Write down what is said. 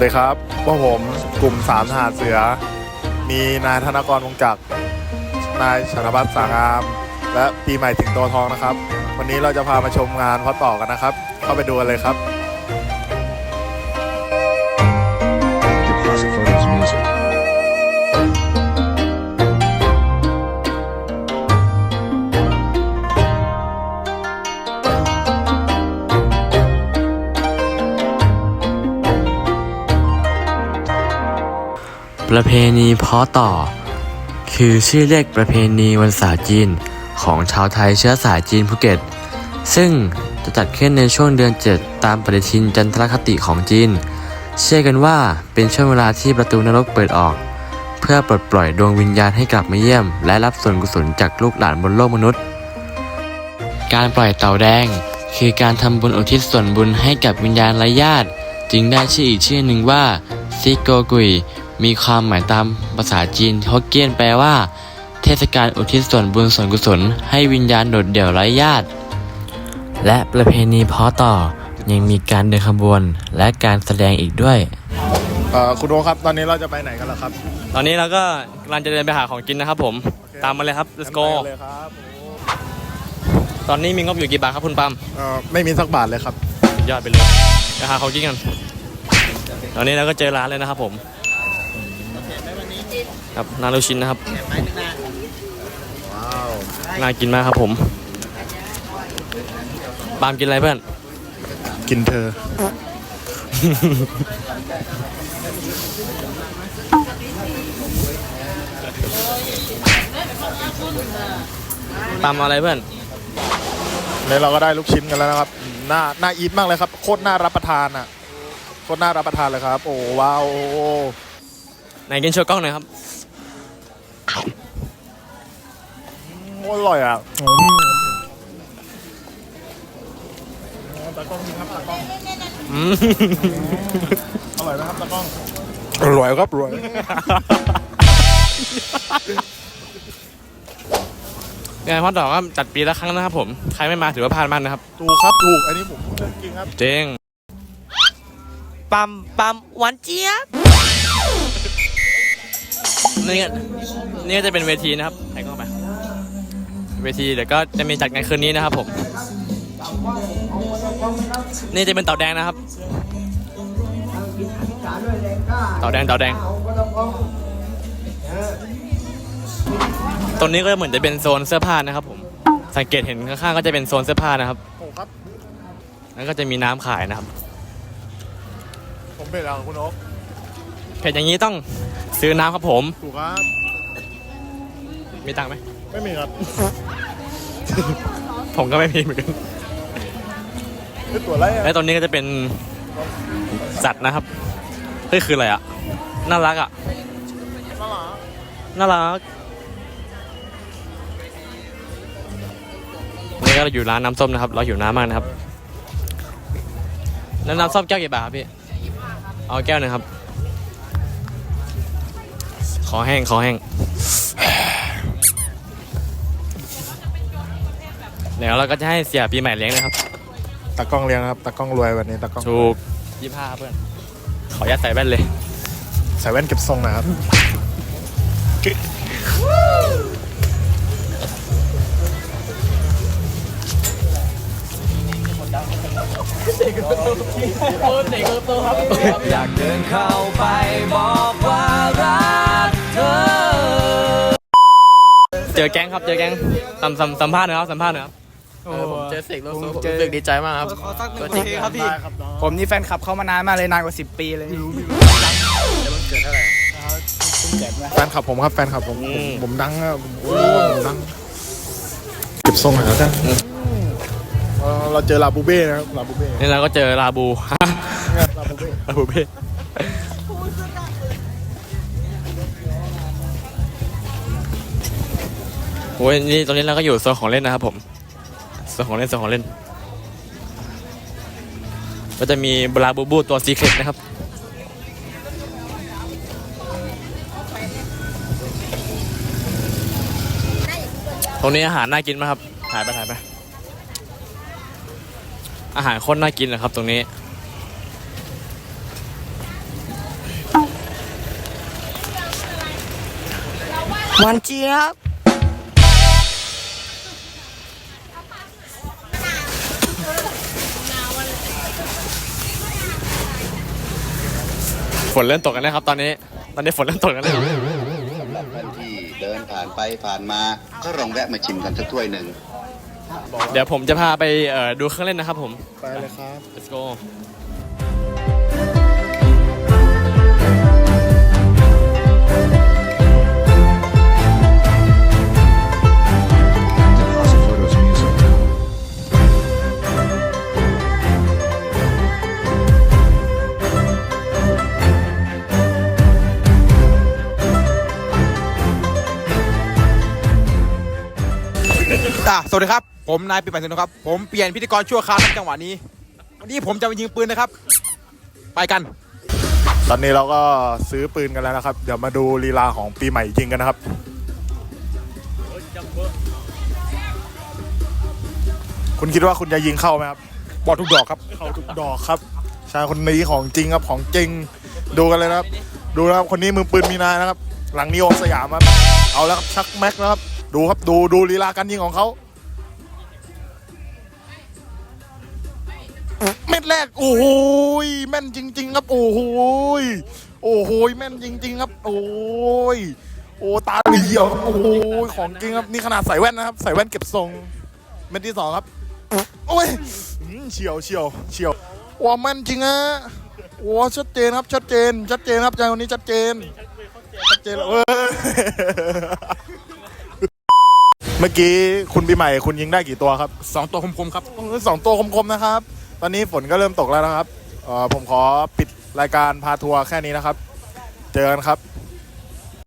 วัสดีครับพวกผมกลุ่มสามหาเสือ มีนายธนกรวงจักร นายชนพัฒน์สางาม และปีใหม่ถึงโตทองนะครับ วันนี้เราจะพามาชมงานเพาะต่อกันนะครับ เข้าไปดูกันเลยครับ ประเพณีเพาะต่อ คือชื่อเรียกประเพณีวันศาสตร์จีนของชาวไทยเชื้อสายจีนภูเก็ต ซึ่งจะจัดขึ้นในช่วงเดือน 7 ตามปฏิทินจันทรคติของจีน เชื่อกันว่าเป็นช่วงเวลาที่ประตูนรกเปิดออก เพื่อปลดปล่อยดวงวิญญาณให้กลับมาเยี่ยม และรับส่วนกุศลจากลูกหลานบนโลกมนุษย์ การปล่อยเต่าแดง คือการทำบุญอุทิศส่วนบุญให้กับวิญญาณไร้ญาติ จึงได้ชื่ออีกชื่อหนึ่งว่าซิโกกุย มีความหมายตามภาษาจีนฮกเกี้ยนแปลว่า เทศกาลอุทิศส่วนบุญส่วนกุศล ให้วิญญาณโดดเดี่ยวไร้ญาติ และประเพณีเพาะต่อยังมีการเดินขบวนและการแสดงอีกด้วยเอ่อคุณโอครับตอนนี้เราจะไปไหนกันล่ะครับ ตอนนี้เราก็กำลังจะเดินไปหาของกินนะครับ ผม ตามมาเลยครับ let's go ไปเลยครับตอนนี้มีงบอยู่กี่บาทครับคุณปั๊มเอ่อไม่มีสักบาทเลยครับสุดยอดไปเลยไปหาของกินกัน ตอนนี้เราก็เจอร้านเลยนะครับผม ครับนาลูกชิ้นนะครับว้าวน่ากินมากครับผมปาล์มกินอะไรเพื่อน กินเธอ ปาล์มเอาอะไรเพื่อนนี่เราก็ได้ลูกชิ้นกันแล้วนะครับน่าน่าอีทมากเลยครับ โคตรน่ารับประทานอะ โคตรน่ารับประทานเลยครับ โอ้ว้าวโอ้ไหนกินโชว์กล้องหน่อยครับโอ้อร่อยอะอืมตากล้องนี่ครับตากล้องอืมอร่อยไหมครับตากล้องอร่อยครับอร่อยงานพ่อต่อก็จัดปีละครั้งนะครับผม ใครไม่มาถือว่าพลาดมากนะครับ ถูกครับถูก อันนี้ผมพูดเรื่องจริงครับ เจงปั๊มปั๊มหวานเจี๊ยบ นี่ก็นี่ก็จะเป็นเวทีนะครับแข่งเข้าไปเวทีเดี๋ยวก็จะมีจัดงานคืนนี้นะครับผม นี่จะเป็นเต่าแดงนะครับ เต่าแดงเต่าแดง ตรงนี้ก็เหมือนจะเป็นโซนเสื้อผ้านะครับผม สังเกตเห็นข้างๆก็จะเป็นโซนเสื้อผ้านะครับถูกครับ แล้วก็จะมีน้ำขายนะครับ ผมเป็นอะไรคุณโอ๊คเผ็ดอย่างนี้ต้อง ซื้อน้ำครับผม ถูกครับ มีตังค์ไหม ไม่มีครับผมก็ไม่มีเหมือนกันคือตัวอะไรอะและตรงนี้ก็จะเป็นสัตว์นะครับเฮ้ยคืออะไรอะ น่ารักอะ น่ารักน่ารักนี่ก็อยู่ร้านน้ำส้มนะครับ เราอยู่น้ำมากนะครับแล้วน้ำส้มแก้วกี่บาทครับพี่ เอาแก้วหนึ่งครับ ขอแห้งขอแห้งเดี๋ยวเราก็จะให้เสียปีใหม่เลี้ยงนะครับตากล้องเลี้ยงครับตากล้องรวยวันนี้ตากล้องถูกยี่ห้าเพื่อน ขออนุญาตใส่แว่นเลย ใส่แว่นเก็บทรงนะครับ อยากเดินเข้าไปบอกว่ารัก เธอเจอแก๊งครับเจอแก๊งสัมสัมสัมภาษณ์หนะครับสัมภาษณ์หนะครับผมเจอเสกโลโซผมรู้สึกดีใจมากครับตัวจริงครับพี่ได้ครับน้องผมนี่แฟนคลับเข้ามานานมากเลยนานกว่า 10 ปีเลย แฟนคลับผมครับแฟนคลับผมอืผมมผมดังอะผมโอ้ผมดังเก็บทรงหน่อยแล้วกันเอ่อเราเจอลาบูเบ้นะครับลาบูเบ้นี่เราก็เจอลาบู ลาบูเบ้ลาบูเบ้ โอ้ยนี่ตอนนี้เราก็อยู่โซนของเล่นนะครับผมโซนของเล่นโซนของเล่น ก็จะมีบลาบูบูตัวซีเคร็ตนะครับตรงนี้อาหารน่ากินไหมครับถ่ายไปถ่ายไป อาหารค่อนน่ากินนะครับ ตรงนี้ วันเจี๊ยบ นเริ่มตกกันแล้วครับตอนนี้ ตอนนี้ฝนเริ่มตกกันแล้วสำหรับท่านที่เดินผ่านไปผ่านมาก็ลองแวะมาชิมกันสักถ้วยหนึ่ง เดี๋ยวผมจะพาไปเอ่อดูเครื่องเล่นนะครับผม ไปเลยครับ let's go Deposit อะสวัสดีครับ ผมนายปีใหม่สินครับ ผมเปลี่ยนพิธีกรชั่วคราวในจังหวะนี้ วันนี้ผมจะมายิงปืนนะครับ ไปกัน ตอนนี้เราก็ซื้อปืนกันแล้วนะครับ เดี๋ยวมาดูลีลาของปีใหม่ยิงกันนะครับ คุณคิดว่าคุณจะยิงเข้าไหมครับบอดทุกดอกครับ เข้าทุกดอกครับชายคนนี้ของจริงครับของจริง ดูกันเลยนะครับ ดูนะครับคนนี้มือปืนมีนายนะครับ หลังนิโอสยามครับ เอาแล้วครับชักแม็กนะครับ ดูครับดูดูลีลาการยิงของเขาเม็ดแรกโอ้โหยแม่นจริง ๆ ครับ โอ้โหยโอ้โหยแม่นจริง ๆ ครับ โอ้ยโอ้ตาเหลียวครับโอ้โหยของจริงครับนี่ขนาดใส่แว่นนะครับใส่แว่นเก็บทรงเม็ดที่สองครับโอ้ยเฉียวเฉียวเฉียวว้าแม่นจริงอะว้าชัดเจนครับชัดเจนชัดเจนครับใจคนนี้ชัดเจนชัดเจนเลยเว้ย เมื่อกี้คุณปีใหม่คุณยิงได้กี่ตัวครับสองตัวคมๆครับ สองตัวคมๆนะครับ ตอนนี้ฝนก็เริ่มตกแล้วนะครับเอ่อผมขอปิดรายการพาทัวร์แค่นี้นะครับ เจอกันครับ